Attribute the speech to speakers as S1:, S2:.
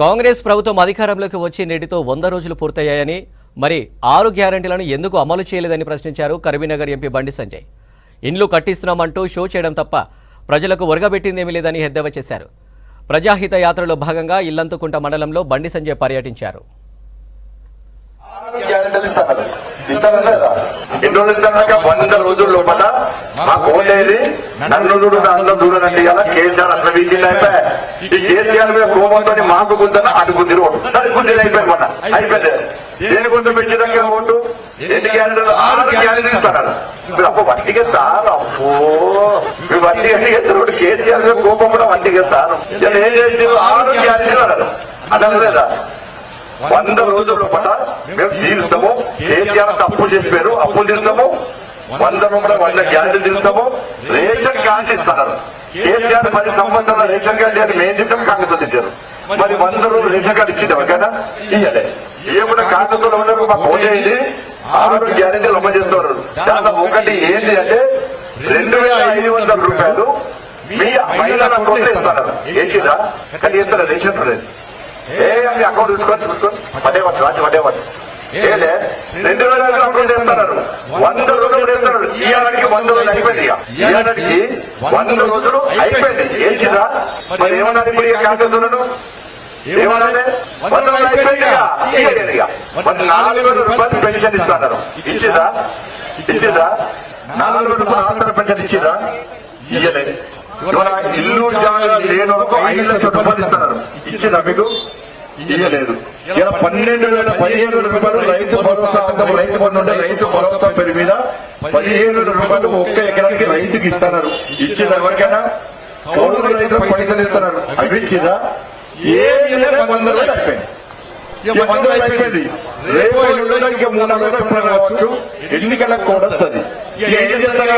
S1: కాంగ్రెస్ ప్రభుత్వం అధికారంలోకి వచ్చి నేటితో వంద రోజులు పూర్తయ్యాయని మరి ఆరు గ్యారంటీలను ఎందుకు అమలు చేయలేదని ప్రశ్నించారు కరీంనగర్ ఎంపీ బండి సంజయ్. ఇండ్లు కట్టిస్తున్నామంటూ షో చేయడం తప్ప ప్రజలకు ఒరగబెట్టిందేమీ లేదని ఎద్దేవా చేశారు. ప్రజాహిత యాత్రలో భాగంగా ఇల్లంతుకుంట మండలంలో బండి సంజయ్ పర్యటించారు.
S2: ఎన్ని రోజులు ఇస్తాను వంద రోజుల లోపల మాకు ఓటేది నన్ను చూడు అందరం చూడనండి అలా కేసీఆర్ అసలు వీకింది అయిపోయా. ఈ కేసీఆర్ మీద కోపంతో మాకు గుంతన అడుగుంది ఓటు. సరే గుందిరు అయిపోయింది మొన్న. అయిపోయింది. దేని కొంత పెంచడానికి ఓటు? ఎన్ని గ్యారెంటీలు? ఆరు గ్యారెంటీలు ఇస్తాను మీరు అప్పు వట్టిగా సార్ అప్పో మీరు వట్టిగా ఎత్తారు కేసీఆర్ మీద కోపం కూడా వట్టిగా సార్ ఏం చేసి ఆరు గ్యారెంటీలు అన్నారు. అన్నారు వంద రోజుల లోపల మేము తీరుస్తాము. కేసీఆర్ తప్పు చెప్పారు అప్పులు తీరుస్తాము. వంద రూపాయల వంద గ్యారెంటీ తీరుస్తాము. రేషన్ కార్డు ఇస్తారు. కేసీఆర్ పది సంవత్సరాల రేషన్ కార్డు అని మేము తింటాం కాంగ్రెస్ వాళ్ళు మరి వంద రోజులు రేషన్ కార్డు ఇచ్చింది కదా? ఇయ్యలే. ఏమైనా కార్డుతో ఉన్నప్పుడు మాకు ఫోన్ చేయండి. ఆరు గ్యారెంటీలు అమ్మ చేస్తున్నారు. దాంట్లో ఒకటి ఏంటి అంటే రెండు వేల ఐదు వందల రూపాయలు మీ మహిళల కోసం ఇస్తారు. వేసిందా కానీ ఇస్తారు? రేషన్ లేదు ఏ అకౌంట్ చూసుకొని చూసుకొని పదే వచ్చు రాజు పదే వచ్చు ఏలే రెండు వేల అకౌంట్ చేస్తున్నారు. వంద రోజులు చేస్తున్నారు. ఈ ఏడాదికి వంద రోజులు అయిపోయింది. ఈ ఏడాదికి వంద రోజులు అయిపోయింది. ఏచిరా మరి ఏమన్నారు ఇప్పుడు ఏమన్నారే వంద రోజులు అయిపోయింది. మరి నాలుగు రూపాయలు పెన్షన్ ఇస్తున్నారు. ఇచ్చిరా? ఇచ్చిరా? నాలుగు వేల రూపాయలు పెన్షన్ ఇచ్చిరా? ఇయ్యలేదు ఇవాళ ఇల్లు జాగా లేని ఐదు లక్షల రూపాయలు ఇస్తున్నారు ఇచ్చిందా మీకు? ఇయ్యలేదు. ఇలా పన్నెండు వేల పదిహేను వేల రూపాయలు రైతు భరోసా రైతు పన్ను ఉంటే రైతు భరోసా పేరు మీద పదిహేను వేల రూపాయలు ఒక్క ఎకరానికి రైతుకి ఇస్తున్నారు ఇచ్చిందా ఎవరికైనా? కౌలు రైతులకు పైసలు ఇస్తున్నారు. అవి ఇచ్చిందా? ఏమి వంద రోజులు అయిపోయింది. వంద రోజులు అయిపోయింది. రేపు మూడు నాలుగు ఎన్నికలకు కూడా వస్తుంది. ఇక ఏం చేస్తారు